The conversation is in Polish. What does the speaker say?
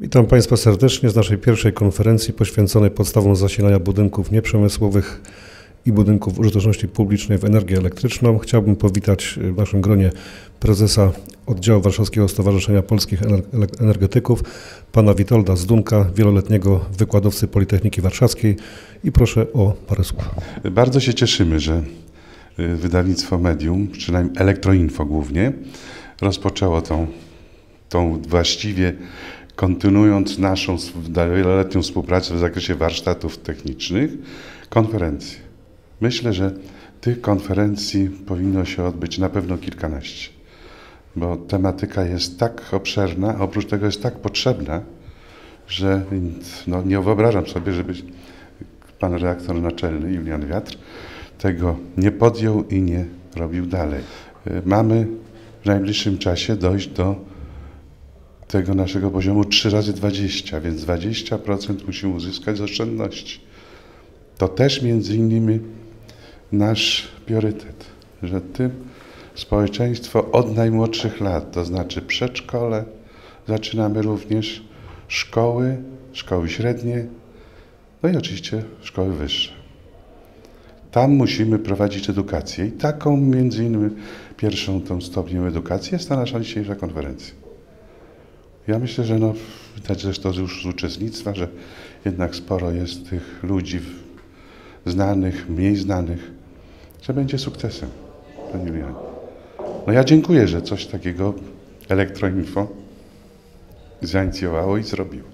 Witam Państwa serdecznie z naszej pierwszej konferencji poświęconej podstawom zasilania budynków nieprzemysłowych i budynków użyteczności publicznej w energię elektryczną. Chciałbym powitać w naszym gronie prezesa oddziału Warszawskiego Stowarzyszenia Polskich Ener- Energetyków, pana Witolda Zdunka, wieloletniego wykładowcy Politechniki Warszawskiej i proszę o parę słów. Bardzo się cieszymy, że y, wydawnictwo Medium, przynajmniej Elektroinfo głównie, rozpoczęło tą, tą właściwie kontynuując naszą wieloletnią współpracę w zakresie warsztatów technicznych, konferencję. Myślę, że tych konferencji powinno się odbyć na pewno kilkanaście, bo tematyka jest tak obszerna, a oprócz tego jest tak potrzebna, że no, nie wyobrażam sobie, żeby pan redaktor naczelny Julian Wiatr tego nie podjął i nie robił dalej. Y, Mamy w najbliższym czasie dojść do tego naszego poziomu 3 razy 20, więc 20% musimy uzyskać z oszczędności. To też między innymi nasz priorytet, że tym społeczeństwo od najmłodszych lat, to znaczy przedszkole, zaczynamy również szkoły, szkoły średnie, no i oczywiście szkoły wyższe. Tam musimy prowadzić edukację i taką między innymi pierwszą tą stopniem edukacji jest ta nasza dzisiejsza konferencja. Ja myślę, że no, widać zresztą już z uczestnictwa, że jednak sporo jest tych ludzi znanych, mniej znanych, że będzie sukcesem, Panie Julianie. No ja dziękuję, że coś takiego Elektroinfo zainicjowało i zrobiło.